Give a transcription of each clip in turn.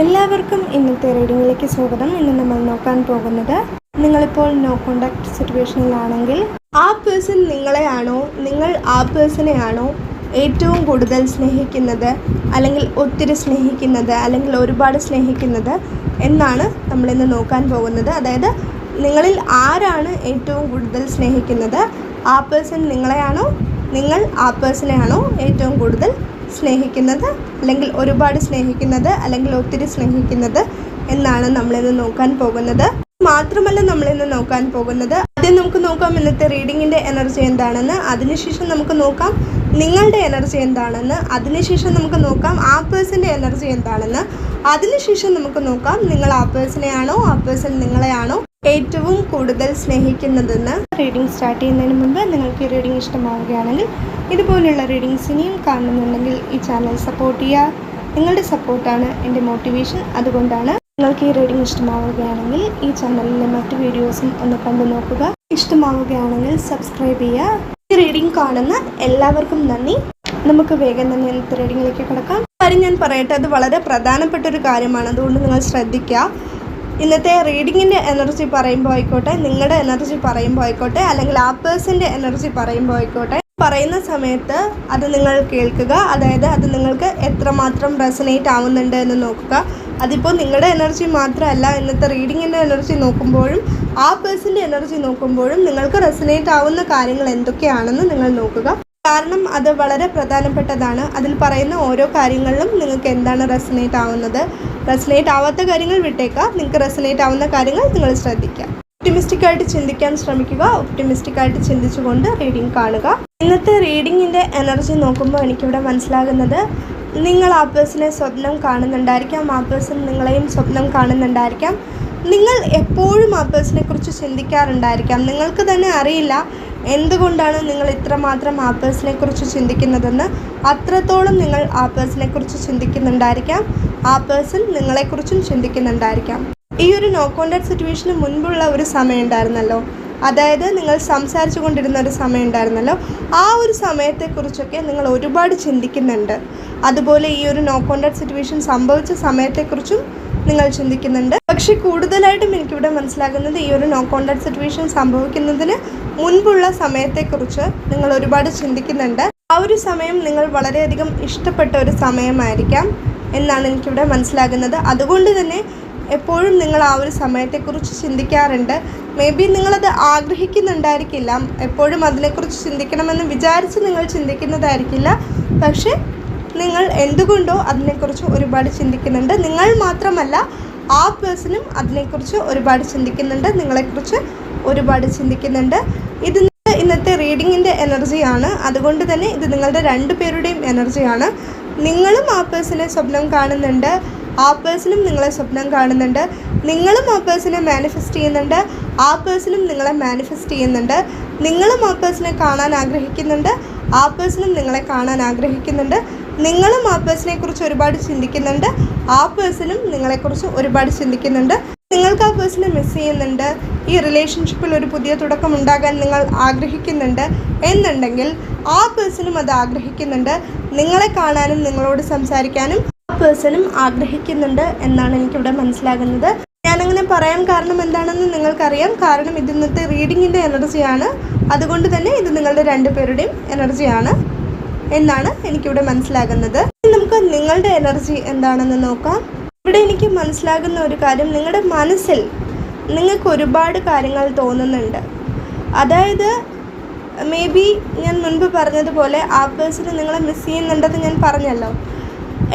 എല്ലാവർക്കും ഇന്നത്തെ റീഡിങ്ങിലേക്ക് സ്വാഗതം. ഇന്ന് നമ്മൾ നോക്കാൻ പോകുന്നത് നിങ്ങളിപ്പോൾ നോ കോണ്ടാക്ട് സിറ്റുവേഷനിലാണെങ്കിൽ ആ പേഴ്സൺ നിങ്ങളെയാണോ? നിങ്ങൾ ആ പേഴ്സണെയാണോ ഏറ്റവും കൂടുതൽ സ്നേഹിക്കുന്നത്? അല്ലെങ്കിൽ ഒത്തിരി സ്നേഹിക്കുന്നത്? അല്ലെങ്കിൽ ഒരുപാട് സ്നേഹിക്കുന്നത്? എന്നാണ് നമ്മളിന്ന് നോക്കാൻ പോകുന്നത്. അതായത് നിങ്ങളിൽ ആരാണ് ഏറ്റവും കൂടുതൽ സ്നേഹിക്കുന്നത്? ആ പേഴ്സൺ നിങ്ങളെയാണോ? നിങ്ങൾ ആ പേഴ്സണെയാണോ ഏറ്റവും കൂടുതൽ സ്നേഹിക്കുന്നത് അല്ലെങ്കിൽ ഒരുപാട് സ്നേഹിക്കുന്നത് അല്ലെങ്കിൽ ഒത്തിരി സ്നേഹിക്കുന്നത് എന്നാണ് നമ്മളിന്ന് നോക്കാൻ പോകുന്നത്. മാത്രമല്ല നമ്മളിന്ന് നോക്കാൻ പോകുന്നത് ആദ്യം നമുക്ക് നോക്കാം ഇന്നത്തെ റീഡിങ്ങിന്റെ എനർജി എന്താണെന്ന്. അതിനുശേഷം നമുക്ക് നോക്കാം നിങ്ങളുടെ എനർജി എന്താണെന്ന്. അതിനുശേഷം നമുക്ക് നോക്കാം ആ പേഴ്സന്റെ എനർജി എന്താണെന്ന്. അതിനുശേഷം നമുക്ക് നോക്കാം നിങ്ങൾ ആ പേഴ്സണെയാണോ ആ പേഴ്സൺ നിങ്ങളെയാണോ. ഏറ്റവും കൂടുതൽ സ്നേഹിക്കുന്നതെന്ന് റീഡിംഗ് സ്റ്റാർട്ട് ചെയ്യുന്നതിന് മുമ്പ് നിങ്ങൾക്ക് ഈ റീഡിംഗ് ഇഷ്ടമാവുകയാണെങ്കിൽ ഇതുപോലുള്ള റീഡിങ്സ് ഇനിയും കാണുന്നുണ്ടെങ്കിൽ ഈ ചാനൽ സപ്പോർട്ട് ചെയ്യുക. നിങ്ങളുടെ സപ്പോർട്ടാണ് എന്റെ മോട്ടിവേഷൻ. അതുകൊണ്ടാണ് നിങ്ങൾക്ക് ഈ റീഡിങ് ഇഷ്ടമാവുകയാണെങ്കിൽ ഈ ചാനലിലെ മറ്റ് വീഡിയോസും ഒന്ന് കണ്ടു നോക്കുക. ഇഷ്ടമാവുകയാണെങ്കിൽ സബ്സ്ക്രൈബ് ചെയ്യുക. ഈ റീഡിംഗ് കാണുന്ന എല്ലാവർക്കും നന്ദി. നമുക്ക് വേഗം തന്നെ ഇന്നത്തെ റീഡിങ്ങിലേക്ക് കിടക്കാം. കാര്യം ഞാൻ പറയട്ടെ അത് വളരെ പ്രധാനപ്പെട്ട ഒരു കാര്യമാണ്. അതുകൊണ്ട് നിങ്ങൾ ശ്രദ്ധിക്കുക. ഇന്നത്തെ റീഡിങ്ങിന്റെ എനർജി പറയുമ്പോൾ ആയിക്കോട്ടെ നിങ്ങളുടെ എനർജി പറയുമ്പോൾ ആയിക്കോട്ടെ അല്ലെങ്കിൽ ആ പേഴ്സന്റെ എനർജി പറയുമ്പോൾ ആയിക്കോട്ടെ പറയുന്ന സമയത്ത് അത് നിങ്ങൾ കേൾക്കുക. അതായത് അത് നിങ്ങൾക്ക് എത്രമാത്രം റെസനേറ്റ് ആവുന്നുണ്ട് എന്ന് നോക്കുക. അതിപ്പോൾ നിങ്ങളുടെ എനർജി മാത്രമല്ല ഇന്നത്തെ റീഡിങ്ങിന്റെ എനർജി നോക്കുമ്പോഴും ആ പേഴ്സന്റെ എനർജി നോക്കുമ്പോഴും നിങ്ങൾക്ക് റെസനേറ്റ് ആവുന്ന കാര്യങ്ങൾ എന്തൊക്കെയാണെന്ന് നിങ്ങൾ നോക്കുക. കാരണം അത് വളരെ പ്രധാനപ്പെട്ടതാണ്. അതിൽ പറയുന്ന ഓരോ കാര്യങ്ങളിലും നിങ്ങൾക്ക് എന്താണ് റെസനേറ്റ് ആവുന്നത്. റെസനേറ്റ് ആവാത്ത കാര്യങ്ങൾ വിട്ടേക്കാം നിങ്ങൾക്ക് റെസനേറ്റ് ആവുന്ന കാര്യങ്ങൾ നിങ്ങൾ ശ്രദ്ധിക്കുക. ഒപ്റ്റിമിസ്റ്റിക് ആയിട്ട് ചിന്തിക്കാൻ ശ്രമിക്കുക. ഒപ്റ്റിമിസ്റ്റിക് ആയിട്ട് ചിന്തിച്ചുകൊണ്ട് റീഡിംഗ് കാണുക. ഇന്നത്തെ റീഡിങ്ങിന്റെ എനർജി നോക്കുമ്പോൾ എനിക്കിവിടെ മനസ്സിലാകുന്നത് നിങ്ങൾ ആ പേഴ്സണെ സ്വപ്നം കാണുന്നുണ്ടായിരിക്കാം. ആ പേഴ്സൺ നിങ്ങളെയും സ്വപ്നം കാണുന്നുണ്ടായിരിക്കാം. നിങ്ങൾ എപ്പോഴും ആ കുറിച്ച് ചിന്തിക്കാറുണ്ടായിരിക്കാം. നിങ്ങൾക്ക് തന്നെ അറിയില്ല എന്തുകൊണ്ടാണ് നിങ്ങൾ ഇത്രമാത്രം ആ പേഴ്സണെ കുറിച്ച് ചിന്തിക്കുന്നതെന്ന്. അത്രത്തോളം നിങ്ങൾ ആ പേഴ്സണെ കുറിച്ച് ചിന്തിക്കുന്നുണ്ടായിരിക്കാം. ആ പേഴ്സൺ നിങ്ങളെക്കുറിച്ചും ചിന്തിക്കുന്നുണ്ടായിരിക്കാം. ഈ ഒരു നോ കോണ്ടാക്ട് സിറ്റുവേഷന് മുൻപുള്ള ഒരു സമയം ഉണ്ടായിരുന്നല്ലോ. അതായത് നിങ്ങൾ സംസാരിച്ചു കൊണ്ടിരുന്ന ഒരു സമയം ഉണ്ടായിരുന്നല്ലോ. ആ ഒരു സമയത്തെക്കുറിച്ചൊക്കെ നിങ്ങൾ ഒരുപാട് ചിന്തിക്കുന്നുണ്ട്. അതുപോലെ ഈ ഒരു നോ കോണ്ടാക്ട് സിറ്റുവേഷൻ സംഭവിച്ച സമയത്തെക്കുറിച്ചും നിങ്ങൾ ചിന്തിക്കുന്നുണ്ട്. പക്ഷെ കൂടുതലായിട്ടും എനിക്കിവിടെ മനസ്സിലാകുന്നത് ഈ ഒരു നോ കോണ്ടാക്ട് സിറ്റുവേഷൻ സംഭവിക്കുന്നതിന് മുൻപുള്ള സമയത്തെക്കുറിച്ച് നിങ്ങൾ ഒരുപാട് ചിന്തിക്കുന്നുണ്ട്. ആ ഒരു സമയം നിങ്ങൾ വളരെയധികം ഇഷ്ടപ്പെട്ട ഒരു സമയമായിരിക്കാം എന്നാണ് എനിക്കിവിടെ മനസ്സിലാകുന്നത്. അതുകൊണ്ട് തന്നെ എപ്പോഴും നിങ്ങൾ ആ ഒരു സമയത്തെക്കുറിച്ച് ചിന്തിക്കാറുണ്ട്. മേ ബി നിങ്ങളത് ആഗ്രഹിക്കുന്നുണ്ടായിരിക്കില്ല. എപ്പോഴും അതിനെക്കുറിച്ച് ചിന്തിക്കണമെന്ന് വിചാരിച്ച് നിങ്ങൾ ചിന്തിക്കുന്നതായിരിക്കില്ല. പക്ഷേ നിങ്ങൾ എന്തുകൊണ്ടോ അതിനെക്കുറിച്ച് ഒരുപാട് ചിന്തിക്കുന്നുണ്ട്. നിങ്ങൾ മാത്രമല്ല ആ പേഴ്സണും അതിനെക്കുറിച്ച് ഒരുപാട് ചിന്തിക്കുന്നുണ്ട്. നിങ്ങളെക്കുറിച്ച് ഒരുപാട് ചിന്തിക്കുന്നുണ്ട്. ഇത് ഇന്നത്തെ റീഡിങ്ങിന്റെ എനർജിയാണ്. അതുകൊണ്ട് തന്നെ ഇത് നിങ്ങളുടെ രണ്ട് പേരുടെയും എനർജിയാണ്. നിങ്ങളും ആ പേഴ്സണെ സ്വപ്നം കാണുന്നുണ്ട്. ആ പേഴ്സണും നിങ്ങളെ സ്വപ്നം കാണുന്നുണ്ട്. നിങ്ങളും ആ പേഴ്സണെ മാനിഫെസ്റ്റ് ചെയ്യുന്നുണ്ട്. ആ പേഴ്സണും നിങ്ങളെ മാനിഫെസ്റ്റ് ചെയ്യുന്നുണ്ട്. നിങ്ങളും ആ പേഴ്സണെ കാണാൻ ആഗ്രഹിക്കുന്നുണ്ട്. ആ പേഴ്സണും നിങ്ങളെ കാണാൻ ആഗ്രഹിക്കുന്നുണ്ട്. നിങ്ങളും ആ പേഴ്സണെ കുറിച്ച് ഒരുപാട് ചിന്തിക്കുന്നുണ്ട്. ആ പേഴ്സണും നിങ്ങളെക്കുറിച്ച് ഒരുപാട് ചിന്തിക്കുന്നുണ്ട്. നിങ്ങൾക്ക് ആ പേഴ്സണെ മിസ് ചെയ്യുന്നുണ്ട്. ഈ റിലേഷൻഷിപ്പിൽ ഒരു പുതിയ തുടക്കം ഉണ്ടാകാൻ നിങ്ങൾ ആഗ്രഹിക്കുന്നുണ്ട്. എന്നുണ്ടെങ്കിൽ ആ പേഴ്സണും അത് ആഗ്രഹിക്കുന്നുണ്ട്. നിങ്ങളെ കാണാനും നിങ്ങളോട് സംസാരിക്കാനും ആ പേഴ്സണും ആഗ്രഹിക്കുന്നുണ്ട് എന്നാണ് എനിക്കിവിടെ മനസ്സിലാകുന്നത്. ഞാനങ്ങനെ പറയാൻ കാരണം എന്താണെന്ന് നിങ്ങൾക്കറിയാം. കാരണം ഇത് ഇന്നത്തെ റീഡിങ്ങിന്റെ എനർജിയാണ് അതുകൊണ്ട് തന്നെ ഇത് നിങ്ങളുടെ രണ്ടുപേരുടെയും എനർജിയാണ് എന്നാണ് എനിക്കിവിടെ മനസ്സിലാകുന്നത്. നമുക്ക് നിങ്ങളുടെ എനർജി എന്താണെന്ന് നോക്കാം. ഇവിടെ എനിക്ക് മനസ്സിലാകുന്ന ഒരു കാര്യം നിങ്ങളുടെ മനസ്സിൽ നിങ്ങൾക്ക് ഒരുപാട് കാര്യങ്ങൾ തോന്നുന്നുണ്ട്. അതായത് മേ ബി ഞാൻ മുൻപ് പറഞ്ഞതുപോലെ ആ പേഴ്സണ് നിങ്ങളെ മിസ് ചെയ്യുന്നുണ്ടെന്ന് ഞാൻ പറഞ്ഞല്ലോ.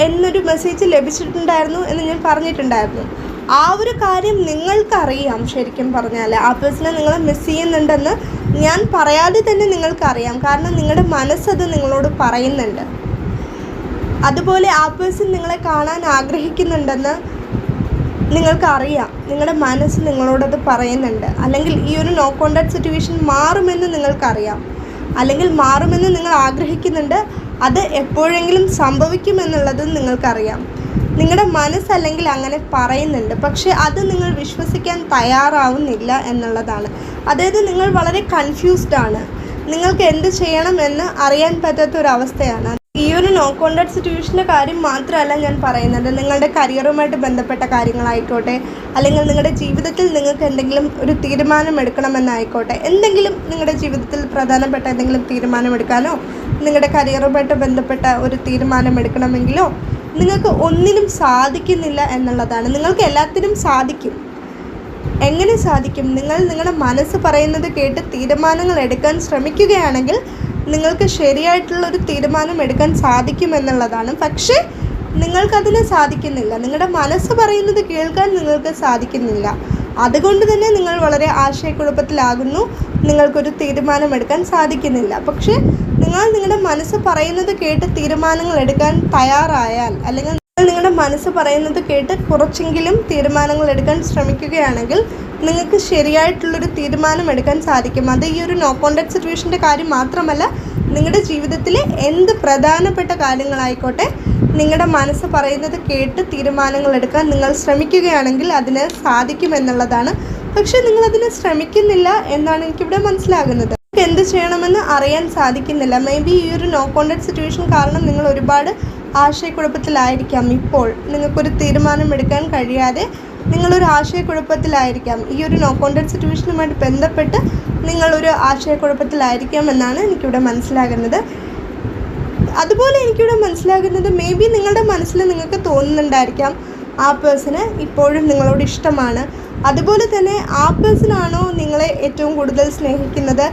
എന്നൊരു മെസ്സേജ് ലഭിച്ചിട്ടുണ്ടായിരുന്നു എന്ന് ഞാൻ പറഞ്ഞിട്ടുണ്ടായിരുന്നു. ആ ഒരു കാര്യം നിങ്ങൾക്കറിയാം ശരിക്കും പറഞ്ഞാൽ ആ പേഴ്സണെ നിങ്ങൾ മിസ് ചെയ്യുന്നുണ്ടെന്ന് ഞാൻ പറയാതെ തന്നെ നിങ്ങൾക്കറിയാം. കാരണം നിങ്ങളുടെ മനസ്സത് നിങ്ങളോട് പറയുന്നുണ്ട്. അതുപോലെ ആ പേഴ്സൺ നിങ്ങളെ കാണാൻ ആഗ്രഹിക്കുന്നുണ്ടെന്ന് നിങ്ങൾക്കറിയാം. നിങ്ങളുടെ മനസ്സ് നിങ്ങളോടത് പറയുന്നുണ്ട്. അല്ലെങ്കിൽ ഈ ഒരു നോ കോണ്ടാക്ട് സിറ്റുവേഷൻ മാറുമെന്ന് നിങ്ങൾക്കറിയാം. അല്ലെങ്കിൽ മാറുമെന്ന് നിങ്ങൾ ആഗ്രഹിക്കുന്നുണ്ട്. അത് എപ്പോഴെങ്കിലും സംഭവിക്കുമെന്നുള്ളത് നിങ്ങൾക്കറിയാം. നിങ്ങളുടെ മനസ്സല്ലെങ്കിൽ അങ്ങനെ പറയുന്നുണ്ട്. പക്ഷേ അത് നിങ്ങൾ വിശ്വസിക്കാൻ തയ്യാറാവുന്നില്ല എന്നുള്ളതാണ്. അതായത് നിങ്ങൾ വളരെ കൺഫ്യൂസ്ഡ് ആണ്. നിങ്ങൾക്ക് എന്ത് ചെയ്യണമെന്ന് അറിയാൻ പറ്റാത്ത ഒരു അവസ്ഥയാണ് ഈ ഒരു നോ കോണ്ടാക്ട് സിറ്റുവേഷന്റെ കാര്യം മാത്രമല്ല ഞാൻ പറയുന്നത്. നിങ്ങളുടെ കരിയറുമായിട്ട് ബന്ധപ്പെട്ട കാര്യങ്ങളായിക്കോട്ടെ അല്ലെങ്കിൽ നിങ്ങളുടെ ജീവിതത്തിൽ നിങ്ങൾക്ക് എന്തെങ്കിലും ഒരു തീരുമാനം എടുക്കണമെന്നായിക്കോട്ടെ എന്തെങ്കിലും നിങ്ങളുടെ ജീവിതത്തിൽ പ്രധാനപ്പെട്ട എന്തെങ്കിലും തീരുമാനമെടുക്കാനോ നിങ്ങളുടെ കരിയറുമായിട്ട് ബന്ധപ്പെട്ട ഒരു തീരുമാനം എടുക്കണമെങ്കിലോ നിങ്ങൾക്ക് ഒന്നിനും സാധിക്കുന്നില്ല എന്നുള്ളതാണ്. നിങ്ങൾക്ക് എല്ലാത്തിനും സാധിക്കും. എങ്ങനെ സാധിക്കും? നിങ്ങൾ നിങ്ങളുടെ മനസ്സ് പറയുന്നത് കേട്ട് തീരുമാനങ്ങൾ എടുക്കാൻ ശ്രമിക്കുകയാണെങ്കിൽ നിങ്ങൾക്ക് ശരിയായിട്ടുള്ള ഒരു തീരുമാനം എടുക്കാൻ സാധിക്കുമെന്നുള്ളതാണ് പക്ഷേ നിങ്ങൾക്കതിന് സാധിക്കുന്നില്ല. നിങ്ങളുടെ മനസ്സ് പറയുന്നത് കേൾക്കാൻ നിങ്ങൾക്ക് സാധിക്കുന്നില്ല. അതുകൊണ്ട് തന്നെ നിങ്ങൾ വളരെ ആശയക്കുഴപ്പത്തിലാകുന്നു. നിങ്ങൾക്കൊരു തീരുമാനമെടുക്കാൻ സാധിക്കുന്നില്ല. പക്ഷേ നിങ്ങൾ നിങ്ങളുടെ മനസ്സ് പറയുന്നത് കേട്ട് തീരുമാനങ്ങൾ എടുക്കാൻ തയ്യാറായാൽ അല്ലെങ്കിൽ നിങ്ങൾ നിങ്ങളുടെ മനസ്സ് പറയുന്നത് കേട്ട് കുറച്ചെങ്കിലും തീരുമാനങ്ങൾ എടുക്കാൻ ശ്രമിക്കുകയാണെങ്കിൽ നിങ്ങൾക്ക് ശരിയായിട്ടുള്ളൊരു തീരുമാനം എടുക്കാൻ സാധിക്കും. അത് ഈ ഒരു നോ കോണ്ടാക്ട് സിറ്റുവേഷന്റെ കാര്യം മാത്രമല്ല നിങ്ങളുടെ ജീവിതത്തിലെ എന്ത് പ്രധാനപ്പെട്ട കാര്യങ്ങളായിക്കോട്ടെ നിങ്ങളുടെ മനസ്സ് പറയുന്നത് കേട്ട് തീരുമാനങ്ങൾ എടുക്കാൻ നിങ്ങൾ ശ്രമിക്കുകയാണെങ്കിൽ അതിന് സാധിക്കുമെന്നുള്ളതാണ്. പക്ഷെ നിങ്ങളതിന് ശ്രമിക്കുന്നില്ല എന്നാണ് എനിക്കിവിടെ മനസ്സിലാകുന്നത്. എന്ത് ചെയ്യണമെന്ന് അറിയാൻ സാധിക്കുന്നില്ല. മേ ബി ഈ ഒരു നോ കോണ്ടാക്ട് സിറ്റുവേഷൻ കാരണം നിങ്ങൾ ഒരുപാട് ആശയക്കുഴപ്പത്തിലായിരിക്കാം. ഇപ്പോൾ നിങ്ങൾക്കൊരു തീരുമാനം എടുക്കാൻ കഴിയാതെ നിങ്ങളൊരു ആശയക്കുഴപ്പത്തിലായിരിക്കാം. ഈ ഒരു നോ കോണ്ടാക്ട് സിറ്റുവേഷനുമായിട്ട് ബന്ധപ്പെട്ട് നിങ്ങളൊരു ആശയക്കുഴപ്പത്തിലായിരിക്കാം എന്നാണ് എനിക്കിവിടെ മനസ്സിലാകുന്നത്. അതുപോലെ എനിക്കിവിടെ മനസ്സിലാകുന്നത് മേ ബി നിങ്ങളുടെ മനസ്സിൽ നിങ്ങൾക്ക് തോന്നുന്നുണ്ടായിരിക്കാം ആ പേഴ്സണ് ഇപ്പോഴും നിങ്ങളോട് ഇഷ്ടമാണ്. അതുപോലെ തന്നെ ആ പേഴ്സണാണോ നിങ്ങളെ ഏറ്റവും കൂടുതൽ സ്നേഹിക്കുന്നത്?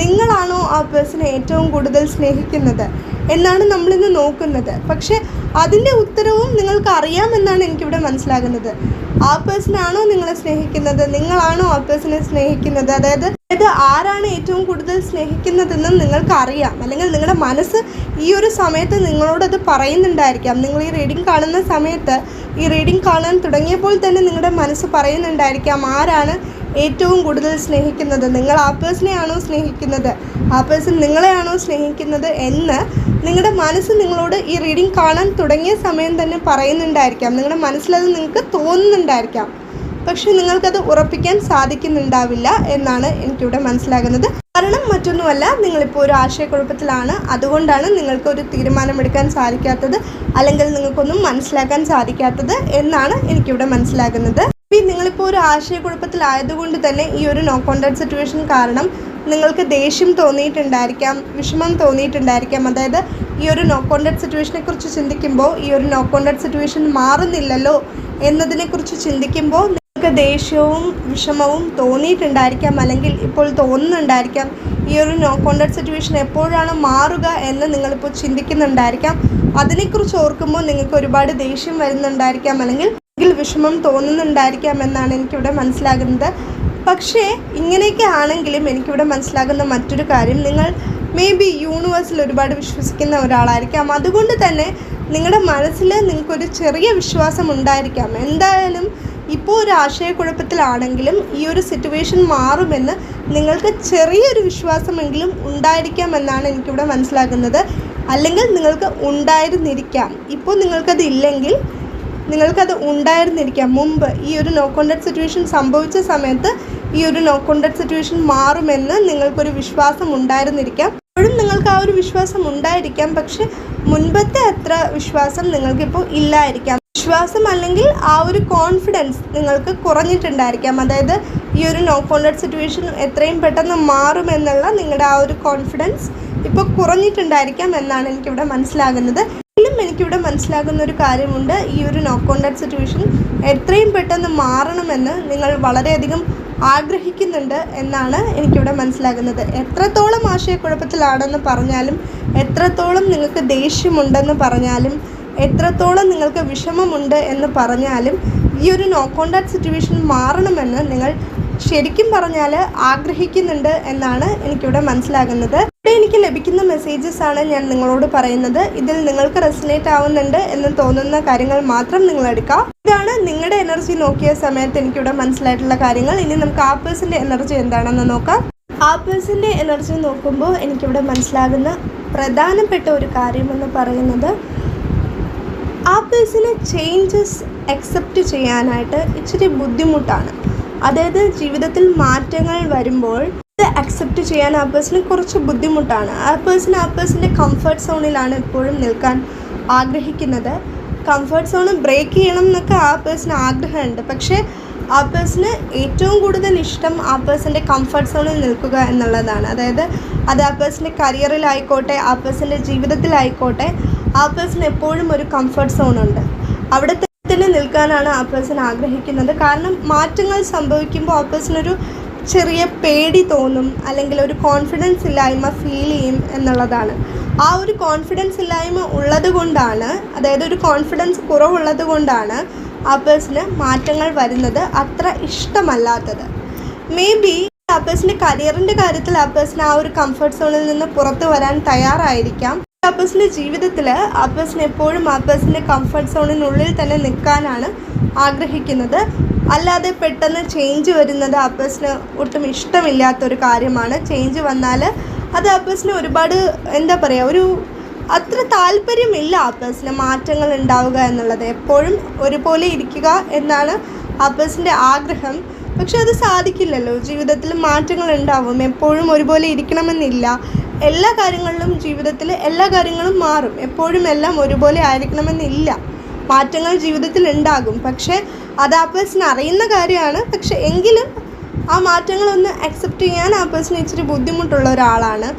നിങ്ങളാണോ ആ പേഴ്സണെ ഏറ്റവും കൂടുതൽ സ്നേഹിക്കുന്നത് എന്നാണ് നമ്മളിന്ന് നോക്കുന്നത്. പക്ഷേ അതിന്റെ ഉത്തരവും നിങ്ങൾക്ക് അറിയാമെന്നാണ് എനിക്കിവിടെ മനസ്സിലാകുന്നത്. ആ പേഴ്സണാണോ നിങ്ങളെ സ്നേഹിക്കുന്നത്? നിങ്ങളാണോ ആ പേഴ്സണെ സ്നേഹിക്കുന്നത്? അതായത് അതായത് ആരാണ് ഏറ്റവും കൂടുതൽ സ്നേഹിക്കുന്നതെന്ന് നിങ്ങൾക്ക് അറിയാം അല്ലെങ്കിൽ നിങ്ങളുടെ മനസ്സ് ഈ ഒരു സമയത്ത് നിങ്ങളോടത് പറയുന്നുണ്ടായിരിക്കാം. നിങ്ങൾ ഈ റീഡിംഗ് കാണുന്ന സമയത്ത് ഈ റീഡിംഗ് കാണാൻ തുടങ്ങിയപ്പോൾ തന്നെ നിങ്ങളുടെ മനസ്സ് പറയുന്നുണ്ടായിരിക്കാം ആരാണ് ഏറ്റവും കൂടുതൽ സ്നേഹിക്കുന്നത് നിങ്ങൾ ആ പേഴ്സണെയാണോ സ്നേഹിക്കുന്നത്? ആ പേഴ്സൺ നിങ്ങളെയാണോ സ്നേഹിക്കുന്നത് എന്ന് നിങ്ങളുടെ മനസ്സ് നിങ്ങളോട് ഈ റീഡിംഗ് കാണാൻ തുടങ്ങിയ സമയം തന്നെ പറയുന്നുണ്ടായിരിക്കാം. നിങ്ങളുടെ മനസ്സിലത് നിങ്ങൾക്ക് തോന്നുന്നുണ്ടായിരിക്കാം. പക്ഷെ നിങ്ങൾക്കത് ഉറപ്പിക്കാൻ സാധിക്കുന്നുണ്ടാവില്ല എന്നാണ് എനിക്കിവിടെ മനസ്സിലാകുന്നത്. കാരണം മറ്റൊന്നുമല്ല നിങ്ങളിപ്പോൾ ഒരു ആശയക്കുഴപ്പത്തിലാണ്. അതുകൊണ്ടാണ് നിങ്ങൾക്ക് ഒരു തീരുമാനമെടുക്കാൻ സാധിക്കാത്തത് അല്ലെങ്കിൽ നിങ്ങൾക്കൊന്നും മനസ്സിലാക്കാൻ സാധിക്കാത്തത് എന്നാണ് എനിക്കിവിടെ മനസ്സിലാകുന്നത്. നിങ്ങളിപ്പോൾ ഒരു ആശയക്കുഴപ്പത്തിലായതുകൊണ്ട് തന്നെ ഈ ഒരു നോ കോണ്ടാക്ട് സിറ്റുവേഷൻ കാരണം നിങ്ങൾക്ക് ദേഷ്യം തോന്നിയിട്ടുണ്ടായിരിക്കാം വിഷമം തോന്നിയിട്ടുണ്ടായിരിക്കാം. അതായത് ഈ ഒരു നോ കോണ്ടാക്ട് സിറ്റുവേഷനെ കുറിച്ച് ചിന്തിക്കുമ്പോൾ ഈ ഒരു നോ കോണ്ടാക്ട് സിറ്റുവേഷൻ മാറുന്നില്ലല്ലോ എന്നതിനെക്കുറിച്ച് ചിന്തിക്കുമ്പോൾ നിങ്ങൾക്ക് ദേഷ്യവും വിഷമവും തോന്നിയിട്ടുണ്ടായിരിക്കാം. അല്ലെങ്കിൽ ഇപ്പോൾ തോന്നുന്നുണ്ടായിരിക്കാം ഈ ഒരു നോ കോണ്ടാക്ട് സിറ്റുവേഷൻ എപ്പോഴാണ് മാറുക എന്ന് നിങ്ങളിപ്പോൾ ചിന്തിക്കുന്നുണ്ടായിരിക്കാം. അതിനെക്കുറിച്ച് ഓർക്കുമ്പോൾ നിങ്ങൾക്ക് ഒരുപാട് ദേഷ്യം വരുന്നുണ്ടായിരിക്കാം. അല്ലെങ്കിൽ വിഷമം തോന്നുന്നുണ്ടായിരിക്കാം എന്നാണ് എനിക്കിവിടെ മനസ്സിലാകുന്നത്. പക്ഷേ ഇങ്ങനെയൊക്കെ ആണെങ്കിലും എനിക്കിവിടെ മനസ്സിലാകുന്ന മറ്റൊരു കാര്യം നിങ്ങൾ മേ ബി യൂണിവേഴ്സിൽ ഒരുപാട് വിശ്വസിക്കുന്ന ഒരാളായിരിക്കാം. അതുകൊണ്ട് തന്നെ നിങ്ങളുടെ മനസ്സിൽ നിങ്ങൾക്കൊരു ചെറിയ വിശ്വാസം ഉണ്ടായിരിക്കാം. എന്തായാലും ഇപ്പോൾ ഒരു ആശയക്കുഴപ്പത്തിലാണെങ്കിലും ഈ ഒരു സിറ്റുവേഷൻ മാറുമെന്ന് നിങ്ങൾക്ക് ചെറിയൊരു വിശ്വാസമെങ്കിലും ഉണ്ടായിരിക്കാമെന്നാണ് എനിക്കിവിടെ മനസ്സിലാകുന്നത്. അല്ലെങ്കിൽ നിങ്ങൾക്ക് ഉണ്ടായിരുന്നിരിക്കാം. ഇപ്പോൾ നിങ്ങൾക്കത് ഇല്ലെങ്കിൽ നിങ്ങൾക്കത് ഉണ്ടായിരുന്നിരിക്കാം. മുമ്പ് ഈ ഒരു നോ കോണ്ടാക്ട് സിറ്റുവേഷൻ സംഭവിച്ച സമയത്ത് ഈ ഒരു നോ കോണ്ടാക്ട് സിറ്റുവേഷൻ മാറുമെന്ന് നിങ്ങൾക്കൊരു വിശ്വാസം ഉണ്ടായിരുന്നിരിക്കാം. ഇപ്പോഴും നിങ്ങൾക്ക് ആ ഒരു വിശ്വാസം ഉണ്ടായിരിക്കാം. പക്ഷെ മുൻപത്തെ അത്ര വിശ്വാസം നിങ്ങൾക്കിപ്പോൾ ഇല്ലായിരിക്കാം. വിശ്വാസം അല്ലെങ്കിൽ ആ ഒരു കോൺഫിഡൻസ് നിങ്ങൾക്ക് കുറഞ്ഞിട്ടുണ്ടായിരിക്കാം. അതായത് ഈ ഒരു നോ കോണ്ടാക്ട് സിറ്റുവേഷൻ എത്രയും പെട്ടെന്ന് മാറുമെന്നുള്ള നിങ്ങളുടെ ആ ഒരു കോൺഫിഡൻസ് ഇപ്പോൾ കുറഞ്ഞിട്ടുണ്ടായിരിക്കാം എന്നാണ് എനിക്കിവിടെ മനസ്സിലാകുന്നത്. എങ്കിലും എനിക്കിവിടെ മനസ്സിലാകുന്ന ഒരു കാര്യമുണ്ട്. ഈ ഒരു നോ കോണ്ടാക്ട് സിറ്റുവേഷൻ എത്രയും പെട്ടെന്ന് മാറണമെന്ന് നിങ്ങൾ വളരെയധികം ആഗ്രഹിക്കുന്നുണ്ട് എന്നാണ് എനിക്കിവിടെ മനസ്സിലാകുന്നത്. എത്രത്തോളം ആശയക്കുഴപ്പത്തിലാണെന്ന് പറഞ്ഞാലും എത്രത്തോളം നിങ്ങൾക്ക് ദേഷ്യമുണ്ടെന്ന് പറഞ്ഞാലും എത്രത്തോളം നിങ്ങൾക്ക് വിഷമമുണ്ട് എന്ന് പറഞ്ഞാലും ഈ ഒരു നോ കോണ്ടാക്ട് സിറ്റുവേഷൻ മാറണമെന്ന് നിങ്ങൾ ശരിക്കും പറഞ്ഞാൽ ആഗ്രഹിക്കുന്നുണ്ട് എന്നാണ് എനിക്കിവിടെ മനസ്സിലാകുന്നത്. ഇവിടെ എനിക്ക് ലഭിക്കുന്ന മെസ്സേജസ് ആണ് ഞാൻ നിങ്ങളോട് പറയുന്നത്. ഇതിൽ നിങ്ങൾക്ക് റെസിനേറ്റ് ആവുന്നുണ്ട് എന്ന് തോന്നുന്ന കാര്യങ്ങൾ മാത്രം നിങ്ങൾ എടുക്കുക ഇതാണ് നിങ്ങളുടെ എനർജി നോക്കിയ സമയത്ത് എനിക്കിവിടെ മനസ്സിലായിട്ടുള്ള കാര്യങ്ങൾ. ഇനി നമുക്ക് ആ പേഴ്സന്റെ എനർജി എന്താണെന്ന് നോക്കാം. ആ പേഴ്സന്റെ എനർജി നോക്കുമ്പോൾ എനിക്കിവിടെ മനസ്സിലാകുന്ന പ്രധാനപ്പെട്ട ഒരു കാര്യമെന്ന് പറയുന്നത് ആ പേഴ്സണ് ചേഞ്ചസ് അക്സെപ്റ്റ് ചെയ്യാനായിട്ട് ഇച്ചിരി ബുദ്ധിമുട്ടാണ്. അതായത് ജീവിതത്തിൽ മാറ്റങ്ങൾ വരുമ്പോൾ ഇത് അക്സെപ്റ്റ് ചെയ്യാൻ ആ പേഴ്സണിന് കുറച്ച് ബുദ്ധിമുട്ടാണ്. ആ പേഴ്സൺ ആ പേഴ്സന്റെ കംഫർട്ട് സോണിലാണ് എപ്പോഴും നിൽക്കാൻ ആഗ്രഹിക്കുന്നത്. കംഫർട്ട് സോൺ ബ്രേക്ക് ചെയ്യണം എന്നൊക്കെ ആ പേഴ്സണ് ആഗ്രഹമുണ്ട്. പക്ഷേ ആ പേഴ്സണ് ഏറ്റവും കൂടുതൽ ഇഷ്ടം ആ പേഴ്സന്റെ കംഫർട്ട് സോണിൽ നിൽക്കുക എന്നുള്ളതാണ്. അതായത് അത് ആ പേഴ്സന്റെ കരിയറിലായിക്കോട്ടെ ആ പേഴ്സന്റെ ജീവിതത്തിലായിക്കോട്ടെ ആ പേഴ്സൺ എപ്പോഴും ഒരു കംഫർട്ട് സോണുണ്ട് അവിടെ തന്നെ നിൽക്കാനാണ് ആ പേഴ്സൺ ആഗ്രഹിക്കുന്നത്. കാരണം മാറ്റങ്ങൾ സംഭവിക്കുമ്പോൾ ആ പേഴ്സൺ ഒരു ചെറിയ പേടി തോന്നും അല്ലെങ്കിൽ ഒരു കോൺഫിഡൻസ് ഇല്ലായ്മ ഫീൽ ചെയ്യും എന്നുള്ളതാണ്. ആ ഒരു കോൺഫിഡൻസ് ഇല്ലായ്മ ഉള്ളത് കൊണ്ടാണ് അതായത് ഒരു കോൺഫിഡൻസ് കുറവുള്ളത് കൊണ്ടാണ് ആ പേഴ്സണ് മാറ്റങ്ങൾ വരുന്നത് അത്ര ഇഷ്ടമല്ലാത്തത്. മേ ബി ആ പേഴ്സന്റെ കരിയറിന്റെ കാര്യത്തിൽ ആ പേഴ്സൺ ആ ഒരു കംഫർട്ട് സോണിൽ നിന്ന് പുറത്തു വരാൻ തയ്യാറായിരിക്കാം. ആ ജീവിതത്തിൽ ആ പേഴ്സൺ എപ്പോഴും ആ കംഫർട്ട് സോണിനുള്ളിൽ തന്നെ നിൽക്കാനാണ് ആഗ്രഹിക്കുന്നത്. അല്ലാതെ പെട്ടെന്ന് ചേഞ്ച് വരുന്നത് ആ പേഴ്സണ് ഒട്ടും ഇഷ്ടമില്ലാത്തൊരു കാര്യമാണ്. ചേഞ്ച് വന്നാൽ അത് ആ ഒരുപാട് എന്താ പറയുക ഒരു അത്ര താല്പര്യമില്ല ആ മാറ്റങ്ങൾ ഉണ്ടാവുക എന്നുള്ളത്. എപ്പോഴും ഒരുപോലെ ഇരിക്കുക എന്നാണ് ആ ആഗ്രഹം. പക്ഷെ അത് സാധിക്കില്ലല്ലോ. ജീവിതത്തിൽ മാറ്റങ്ങൾ ഉണ്ടാവും. എപ്പോഴും ഒരുപോലെ ഇരിക്കണമെന്നില്ല. എല്ലാ കാര്യങ്ങളിലും ജീവിതത്തിൽ എല്ലാ കാര്യങ്ങളും മാറും. എപ്പോഴും എല്ലാം ഒരുപോലെ ആയിരിക്കണമെന്നില്ല. മാറ്റങ്ങൾ ജീവിതത്തിൽ ഉണ്ടാകും. പക്ഷേ അത് ആ പേഴ്സൺ അറിയുന്ന കാര്യമാണ്. പക്ഷെ എങ്കിലും ആ മാറ്റങ്ങളൊന്ന് അക്സെപ്റ്റ് ചെയ്യാൻ ആ പേഴ്സൺ ഇച്ചിരി ബുദ്ധിമുട്ടുള്ള ഒരാളാണ്.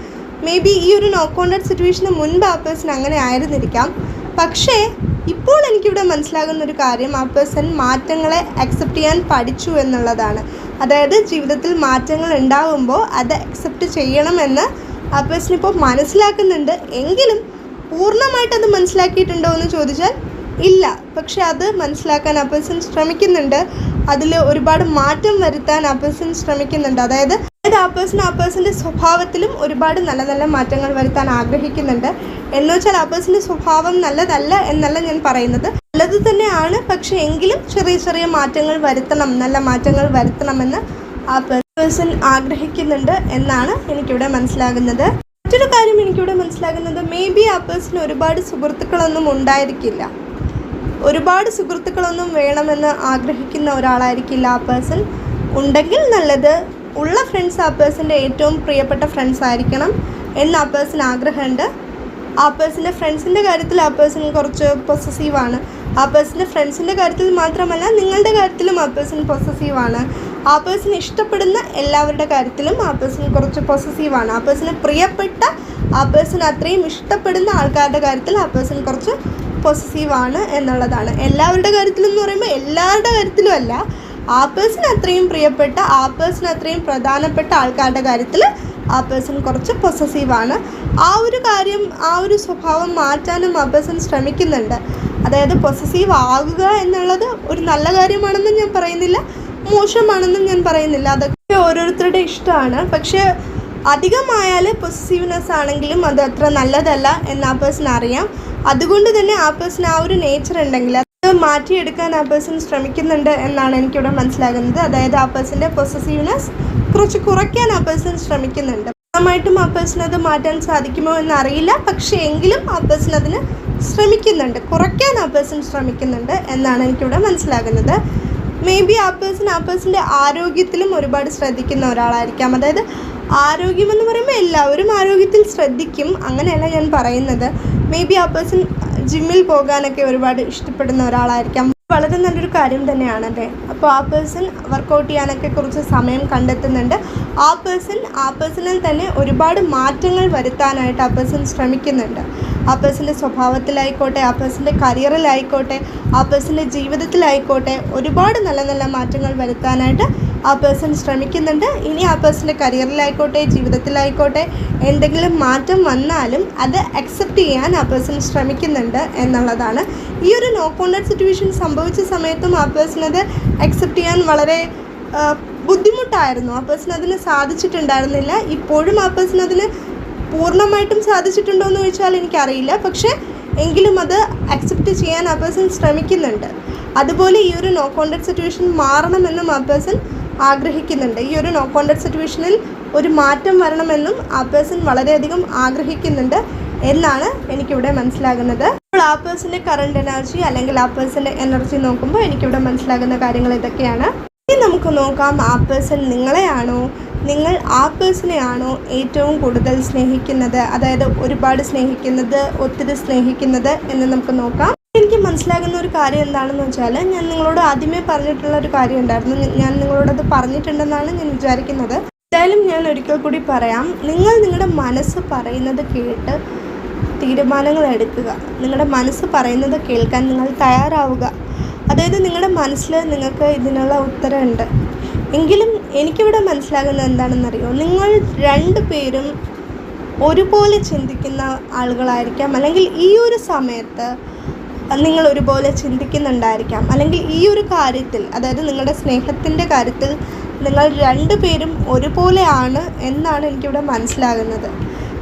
മേ ബി ഈ ഒരു നോ കോണ്ടാക്ട് സിറ്റുവേഷന് മുൻപ് ആ പേഴ്സൺ അങ്ങനെ ആയിരുന്നിരിക്കാം. പക്ഷേ ഇപ്പോൾ എനിക്കിവിടെ മനസ്സിലാകുന്ന ഒരു കാര്യം ആ പേഴ്സൺ മാറ്റങ്ങളെ അക്സെപ്റ്റ് ചെയ്യാൻ പഠിച്ചു എന്നുള്ളതാണ്. അതായത് ജീവിതത്തിൽ മാറ്റങ്ങൾ ഉണ്ടാകുമ്പോൾ അത് അക്സെപ്റ്റ് ചെയ്യണമെന്ന് ആ പേഴ്സൺ ഇപ്പോൾ മനസ്സിലാക്കുന്നുണ്ട്. എങ്കിലും പൂർണമായിട്ട് അത് മനസ്സിലാക്കിയിട്ടുണ്ടോ എന്ന് ചോദിച്ചാൽ ഇല്ല. പക്ഷെ അത് മനസ്സിലാക്കാൻ ആ പേഴ്സൺ ശ്രമിക്കുന്നുണ്ട്. അതിൽ ഒരുപാട് മാറ്റം വരുത്താൻ ആ പേഴ്സൺ ശ്രമിക്കുന്നുണ്ട്. അതായത് അതായത് ആ പേഴ്സൺ ആ പേഴ്സന്റെ സ്വഭാവത്തിലും ഒരുപാട് നല്ല നല്ല മാറ്റങ്ങൾ വരുത്താൻ ആഗ്രഹിക്കുന്നുണ്ട്. എന്ന് വെച്ചാൽ ആ പേഴ്സന്റെ സ്വഭാവം നല്ലതല്ല എന്നല്ല ഞാൻ പറയുന്നത്. നല്ലത് തന്നെയാണ് പക്ഷേ എങ്കിലും ചെറിയ ചെറിയ മാറ്റങ്ങൾ വരുത്തണം നല്ല മാറ്റങ്ങൾ വരുത്തണമെന്ന് ആ പേഴ്സൺ ആഗ്രഹിക്കുന്നുണ്ട് എന്നാണ് എനിക്കിവിടെ മനസ്സിലാകുന്നത്. മറ്റൊരു കാര്യം എനിക്കിവിടെ മനസ്സിലാകുന്നത് മേ ബി ആ പേഴ്സൺ ഒരുപാട് സുഹൃത്തുക്കളൊന്നും ഉണ്ടായിരിക്കില്ല. ഒരുപാട് സുഹൃത്തുക്കളൊന്നും വേണമെന്ന് ആഗ്രഹിക്കുന്ന ഒരാളായിരിക്കില്ല ആ പേഴ്സൺ. ഉണ്ടെങ്കിൽ നല്ലത് ഉള്ള ഫ്രണ്ട്സ് ആ പേഴ്സന്റെ ഏറ്റവും പ്രിയപ്പെട്ട ഫ്രണ്ട്സ് ആയിരിക്കണം എന്ന് ആ പേഴ്സൺ ആഗ്രഹമുണ്ട്. ആ പേഴ്സന്റെ ഫ്രണ്ട്സിന്റെ കാര്യത്തിൽ ആ പേഴ്സൺ കുറച്ച് പൊസസീവാണ് ആ പേഴ്സന്റെ ഫ്രണ്ട്സിന്റെ കാര്യത്തിൽ മാത്രമല്ല നിങ്ങളുടെ കാര്യത്തിലും ആ പേഴ്സൺ പൊസസീവാണ് ആ പേഴ്സൺ ഇഷ്ടപ്പെടുന്ന എല്ലാവരുടെ കാര്യത്തിലും ആ പേഴ്സൺ കുറച്ച് പൊസസീവാണ് ആ പേഴ്സണ് പ്രിയപ്പെട്ട ആ പേഴ്സൺ അത്രയും ഇഷ്ടപ്പെടുന്ന ആൾക്കാരുടെ കാര്യത്തിൽ ആ പേഴ്സൺ കുറച്ച് പൊസസീവാണ് എന്നുള്ളതാണ്. എല്ലാവരുടെ കാര്യത്തിലും എന്ന് പറയുമ്പോൾ എല്ലാവരുടെ കാര്യത്തിലും അല്ല ആ പേഴ്സൺ അത്രയും പ്രിയപ്പെട്ട ആപ്പിൾസിന് അത്രയും പ്രധാനപ്പെട്ട ആൾക്കാരുടെ കാര്യത്തിൽ ആ പേഴ്സൺ കുറച്ച് പൊസസീവാണ് ആ ഒരു കാര്യം ആ ഒരു സ്വഭാവം മാറ്റാനും ആ പേഴ്സൺ ശ്രമിക്കുന്നുണ്ട്. അതായത് പൊസസീവ് ആകുക എന്നുള്ളത് ഒരു നല്ല കാര്യമാണെന്നും ഞാൻ പറയുന്നില്ല മോശമാണെന്നും ഞാൻ പറയുന്നില്ല. അതൊക്കെ ഓരോരുത്തരുടെ ഇഷ്ടമാണ്. പക്ഷേ അധികമായാൽ പൊസസീവ്നെസ് ആണെങ്കിലും അത് അത്ര നല്ലതല്ല എന്ന് ആ പേഴ്സൺ അറിയാം. അതുകൊണ്ട് തന്നെ ആ പേഴ്സൺ ആ ഒരു നേച്ചർ ഉണ്ടെങ്കിൽ മാറ്റിയെടുക്കാൻ ആ പേഴ്സൺ ശ്രമിക്കുന്നുണ്ട് എന്നാണ് എനിക്കിവിടെ മനസ്സിലാകുന്നത്. അതായത് ആ പേഴ്സന്റെ പൊസസീവ്നെസ് കുറച്ച് കുറയ്ക്കാൻ ആ പേഴ്സൺ ശ്രമിക്കുന്നുണ്ട്. പൂർണമായിട്ടും ആ പേഴ്സൺ അത് മാറ്റാൻ സാധിക്കുമോ എന്നറിയില്ല. പക്ഷേ എങ്കിലും ആ പേഴ്സൺ അതിന് ശ്രമിക്കുന്നുണ്ട്. കുറയ്ക്കാൻ ആ പേഴ്സൺ ശ്രമിക്കുന്നുണ്ട് എന്നാണ് എനിക്കിവിടെ മനസ്സിലാകുന്നത്. മേ ബി ആ പേഴ്സൺ ആ പേഴ്സന്റെ ആരോഗ്യത്തിലും ഒരുപാട് ശ്രദ്ധിക്കുന്ന ഒരാളായിരിക്കാം. അതായത് ആരോഗ്യമെന്ന് പറയുമ്പോൾ എല്ലാവരും ആരോഗ്യത്തിൽ ശ്രദ്ധിക്കും. അങ്ങനെയല്ല ഞാൻ പറയുന്നത്. മേ ബി ആ പേഴ്സൺ ജിമ്മിൽ പോകാനൊക്കെ ഒരുപാട് ഇഷ്ടപ്പെടുന്ന ഒരാളായിരിക്കാം. വളരെ നല്ലൊരു കാര്യം തന്നെയാണ് അല്ലേ അപ്പോൾ ആ പേഴ്സൺ വർക്കൗട്ട് ചെയ്യാനൊക്കെ കുറച്ച് സമയം കണ്ടെത്തുന്നുണ്ട്. ആ പേഴ്സൺ ആ പേഴ്സണിൽ തന്നെ ഒരുപാട് മാറ്റങ്ങൾ വരുത്താനായിട്ട് ആ പേഴ്സൺ ശ്രമിക്കുന്നുണ്ട്. ആ പേഴ്സന്റെ സ്വഭാവത്തിലായിക്കോട്ടെ ആ പേഴ്സന്റെ കരിയറിലായിക്കോട്ടെ ആ പേഴ്സന്റെ ജീവിതത്തിലായിക്കോട്ടെ ഒരുപാട് നല്ല നല്ല മാറ്റങ്ങൾ വരുത്താനായിട്ട് ആ പേഴ്സൺ ശ്രമിക്കുന്നുണ്ട്. ഇനി ആ പേഴ്സന്റെ കരിയറിലായിക്കോട്ടെ ജീവിതത്തിലായിക്കോട്ടെ എന്തെങ്കിലും മാറ്റം വന്നാലും അത് അക്സെപ്റ്റ് ചെയ്യാൻ ആ പേഴ്സൺ ശ്രമിക്കുന്നുണ്ട് എന്നുള്ളതാണ്. ഈ ഒരു നോ കോണ്ടാക്ട് സിറ്റുവേഷൻ സംഭവിച്ച സമയത്തും ആ പേഴ്സൺ അത് അക്സെപ്റ്റ് ചെയ്യാൻ വളരെ ബുദ്ധിമുട്ടായിരുന്നു. ആ പേഴ്സൺ അതിന് സാധിച്ചിട്ടുണ്ടായിരുന്നില്ല. ഇപ്പോഴും ആ പേഴ്സൺ അതിന് പൂർണമായിട്ടും സാധിച്ചിട്ടുണ്ടോ എന്ന് ചോദിച്ചാൽ എനിക്കറിയില്ല. പക്ഷേ എങ്കിലും അത് അക്സെപ്റ്റ് ചെയ്യാൻ ആ പേഴ്സൺ ശ്രമിക്കുന്നുണ്ട്. അതുപോലെ ഈ ഒരു നോ കോണ്ടാക്ട് സിറ്റുവേഷൻ മാറണമെന്നും ആ പേഴ്സൺ ആഗ്രഹിക്കുന്നുണ്ട്. ഈ ഒരു നോ കോണ്ടക്ട് സിറ്റുവേഷനിൽ ഒരു മാറ്റം വരണമെന്നും ആ പേഴ്സൺ വളരെയധികം ആഗ്രഹിക്കുന്നുണ്ട് എന്നാണ് എനിക്കിവിടെ മനസ്സിലാകുന്നത്. അപ്പോൾ ആ പേഴ്സന്റെ കറണ്ട് എനർജി അല്ലെങ്കിൽ ആ പേഴ്സന്റെ എനർജി നോക്കുമ്പോൾ എനിക്കിവിടെ മനസ്സിലാകുന്ന കാര്യങ്ങൾ ഇതൊക്കെയാണ്. ഇനി നമുക്ക് നോക്കാം ആ പേഴ്സൺ നിങ്ങളെയാണോ? നിങ്ങൾ ആ പേഴ്സണെയാണോ ഏറ്റവും കൂടുതൽ സ്നേഹിക്കുന്നത്? അതായത് ഒരുപാട് സ്നേഹിക്കുന്നത് ഒത്തിരി സ്നേഹിക്കുന്നത് എന്ന് നമുക്ക് നോക്കാം. എനിക്ക് മനസ്സിലാകുന്ന ഒരു കാര്യം എന്താണെന്ന് വെച്ചാൽ ഞാൻ നിങ്ങളോട് ആദ്യമേ പറഞ്ഞിട്ടുള്ള ഒരു കാര്യം ഉണ്ടായിരുന്നു. ഞാൻ നിങ്ങളോടത് പറഞ്ഞിട്ടുണ്ടെന്നാണ് ഞാൻ വിചാരിക്കുന്നത്. എന്തായാലും ഞാൻ ഒരിക്കൽ കൂടി പറയാം. നിങ്ങൾ നിങ്ങളുടെ മനസ്സ് പറയുന്നത് കേട്ട് തീരുമാനങ്ങൾ എടുക്കുക. നിങ്ങളുടെ മനസ്സ് പറയുന്നത് കേൾക്കാൻ നിങ്ങൾ തയ്യാറാവുക. അതായത് നിങ്ങളുടെ മനസ്സിൽ നിങ്ങൾക്ക് ഇതിനുള്ള ഉത്തരമുണ്ട്. എങ്കിലും എനിക്കിവിടെ മനസ്സിലാകുന്നത് എന്താണെന്നറിയോ? നിങ്ങൾ രണ്ട് പേരും ഒരുപോലെ ചിന്തിക്കുന്ന ആളുകളായിരിക്കാം. അല്ലെങ്കിൽ ഈ ഒരു സമയത്ത് നിങ്ങൾ ഒരുപോലെ ചിന്തിക്കുന്നുണ്ടായിരിക്കാം. അല്ലെങ്കിൽ ഈ ഒരു കാര്യത്തിൽ അതായത് നിങ്ങളുടെ സ്നേഹത്തിന്റെ കാര്യത്തിൽ നിങ്ങൾ രണ്ടുപേരും ഒരുപോലെയാണ് എന്നാണ് എനിക്കിവിടെ മനസ്സിലാകുന്നത്.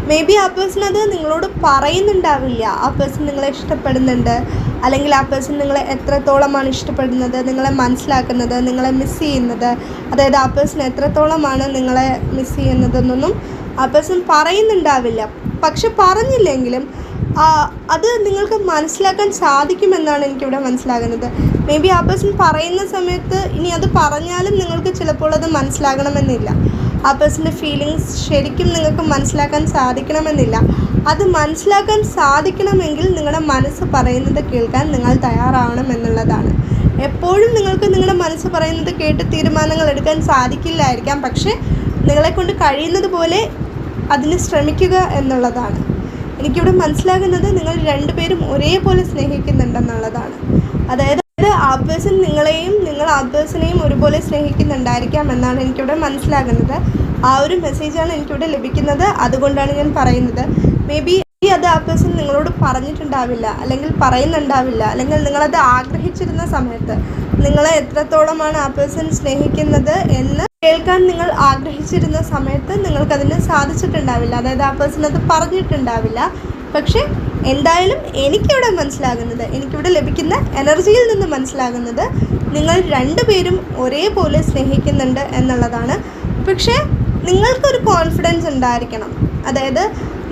മേ ബി ആ പേഴ്സൺ അത് നിങ്ങളോട് പറയുന്നുണ്ടാവില്ല. ആ പേഴ്സൺ നിങ്ങളെ ഇഷ്ടപ്പെടുന്നുണ്ട്. അല്ലെങ്കിൽ ആ പേഴ്സൺ നിങ്ങളെ എത്രത്തോളമാണ് ഇഷ്ടപ്പെടുന്നത് നിങ്ങളെ മനസ്സിലാക്കുന്നത് നിങ്ങളെ മിസ് ചെയ്യുന്നത്. അതായത് ആ പേഴ്സൺ എത്രത്തോളമാണ് നിങ്ങളെ മിസ് ചെയ്യുന്നതെന്നൊന്നും ആ പേഴ്സൺ പറയുന്നുണ്ടാവില്ല. പക്ഷെ പറഞ്ഞില്ലെങ്കിലും അത് നിങ്ങൾക്ക് മനസ്സിലാക്കാൻ സാധിക്കുമെന്നാണ് എനിക്കിവിടെ മനസ്സിലാകുന്നത്. മേ ബി ആ പേഴ്സൺ പറയുന്ന സമയത്ത് ഇനി അത് പറഞ്ഞാലും നിങ്ങൾക്ക് ചിലപ്പോൾ അത് മനസ്സിലാകണമെന്നില്ല. ആ പേഴ്സന്റെ ഫീലിങ്സ് ശരിക്കും നിങ്ങൾക്ക് മനസ്സിലാക്കാൻ സാധിക്കണമെന്നില്ല. അത് മനസ്സിലാക്കാൻ സാധിക്കണമെങ്കിൽ നിങ്ങളുടെ മനസ്സ് പറയുന്നത് കേൾക്കാൻ നിങ്ങൾ തയ്യാറാവണം എന്നുള്ളതാണ്. എപ്പോഴും നിങ്ങൾക്ക് നിങ്ങളുടെ മനസ്സ് പറയുന്നത് കേട്ട് തീരുമാനങ്ങൾ എടുക്കാൻ സാധിക്കില്ലായിരിക്കാം. പക്ഷേ നിങ്ങളെക്കൊണ്ട് കഴിയുന്നത് പോലെ അതിന് ശ്രമിക്കുക എന്നുള്ളതാണ്. എനിക്കിവിടെ മനസ്സിലാകുന്നത് നിങ്ങൾ രണ്ടുപേരും ഒരേപോലെ സ്നേഹിക്കുന്നുണ്ടെന്നുള്ളതാണ്. അതായത് ആ പേഴ്സൺ നിങ്ങളെയും നിങ്ങൾ ആ പേഴ്സണെയും ഒരുപോലെ സ്നേഹിക്കുന്നുണ്ടായിരിക്കാം എന്നാണ് എനിക്കിവിടെ മനസ്സിലാകുന്നത്. ആ ഒരു മെസ്സേജാണ് എനിക്കിവിടെ ലഭിക്കുന്നത്. അതുകൊണ്ടാണ് ഞാൻ പറയുന്നത്. മേ ബി അത് ആ പേഴ്സൺ നിങ്ങളോട് പറഞ്ഞിട്ടുണ്ടാവില്ല അല്ലെങ്കിൽ പറയുന്നുണ്ടാവില്ല അല്ലെങ്കിൽ നിങ്ങളത് ആഗ്രഹിച്ചിരുന്ന സമയത്ത് നിങ്ങളെ എത്രത്തോളമാണ് ആ പേഴ്സൺ സ്നേഹിക്കുന്നത് എന്ന് കേൾക്കാൻ നിങ്ങൾ ആഗ്രഹിച്ചിരുന്ന സമയത്ത് നിങ്ങൾക്കതിന് സാധിച്ചിട്ടുണ്ടാവില്ല. അതായത് ആ പേഴ്സൺ അത് പറഞ്ഞിട്ടുണ്ടാവില്ല. പക്ഷേ എന്തായാലും എനിക്കിവിടെ മനസ്സിലാകുന്നത് എനിക്കിവിടെ ലഭിക്കുന്ന എനർജിയിൽ നിന്ന് മനസ്സിലാകുന്നത് നിങ്ങൾ രണ്ടുപേരും ഒരേപോലെ സ്നേഹിക്കുന്നുണ്ട് എന്നുള്ളതാണ്. പക്ഷേ നിങ്ങൾക്കൊരു കോൺഫിഡൻസ് ഉണ്ടായിരിക്കണം. അതായത്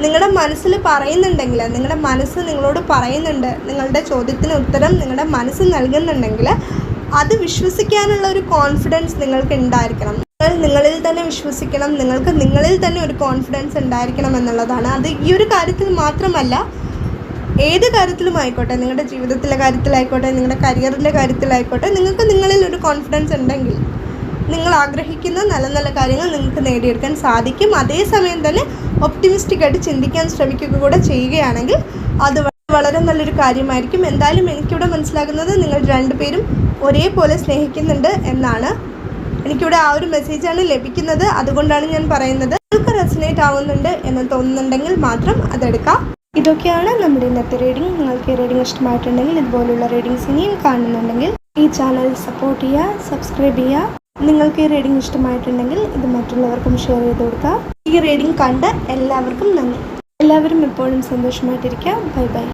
നിങ്ങളുടെ മനസ്സിൽ പറയുന്നുണ്ടെങ്കിൽ നിങ്ങളുടെ മനസ്സ് നിങ്ങളോട് പറയുന്നുണ്ട് നിങ്ങളുടെ ചോദ്യത്തിന് ഉത്തരം നിങ്ങളുടെ മനസ്സ് നൽകുന്നുണ്ടെങ്കിൽ അത് വിശ്വസിക്കാനുള്ള ഒരു കോൺഫിഡൻസ് നിങ്ങൾക്ക് ഉണ്ടായിരിക്കണം. നിങ്ങൾ നിങ്ങളിൽ തന്നെ വിശ്വസിക്കണം. നിങ്ങൾക്ക് നിങ്ങളിൽ തന്നെ ഒരു കോൺഫിഡൻസ് ഉണ്ടായിരിക്കണം എന്നുള്ളതാണ്. അത് ഈ ഒരു കാര്യത്തിൽ മാത്രമല്ല ഏത് കാര്യത്തിലും ആയിക്കോട്ടെ നിങ്ങളുടെ ജീവിതത്തിലെ കാര്യത്തിലായിക്കോട്ടെ നിങ്ങളുടെ കരിയറിന്റെ കാര്യത്തിലായിക്കോട്ടെ നിങ്ങൾക്ക് നിങ്ങളിൽ ഒരു കോൺഫിഡൻസ് ഉണ്ടെങ്കിൽ നിങ്ങൾ ആഗ്രഹിക്കുന്ന നല്ല നല്ല കാര്യങ്ങൾ നിങ്ങൾക്ക് നേടിയെടുക്കാൻ സാധിക്കും. അതേസമയം തന്നെ ഒപ്റ്റിമിസ്റ്റിക് ആയിട്ട് ചിന്തിക്കാൻ ശ്രമിക്കുക കൂടെ ചെയ്യുകയാണെങ്കിൽ അത് വളരെ നല്ലൊരു കാര്യമായിരിക്കും. എന്തായാലും എനിക്കിവിടെ മനസ്സിലാകുന്നത് നിങ്ങൾ രണ്ടുപേരും ഒരേപോലെ സ്നേഹിക്കുന്നുണ്ട് എന്നാണ്. എനിക്കിവിടെ ആ ഒരു മെസ്സേജാണ് ലഭിക്കുന്നത്. അതുകൊണ്ടാണ് ഞാൻ പറയുന്നത്. നിങ്ങൾക്ക് റെസിനേറ്റ് ആവുന്നുണ്ട് എന്ന് തോന്നുന്നുണ്ടെങ്കിൽ മാത്രം അതെടുക്കാം. ഇതൊക്കെയാണ് നമ്മുടെ ഇന്നത്തെ റീഡിംഗ് നിങ്ങൾക്ക് റീഡിംഗ് ഇഷ്ടമായിട്ടുണ്ടെങ്കിൽ ഇതുപോലുള്ള റീഡിങ്സ് ഇനിയും കാണുന്നുണ്ടെങ്കിൽ ഈ ചാനൽ സപ്പോർട്ട് ചെയ്യുക സബ്സ്ക്രൈബ് ചെയ്യുക. നിങ്ങൾക്ക് ഈ റീഡിംഗ് ഇഷ്ടമായിട്ടുണ്ടെങ്കിൽ ഇത് മറ്റുള്ളവർക്കും ഷെയർ ചെയ്ത് കൊടുക്കുക. ഈ റീഡിംഗ് കണ്ട് എല്ലാവർക്കും നന്ദി. എല്ലാവരും എപ്പോഴും സന്തോഷമായിട്ടിരിക്കുക ബൈ ബൈ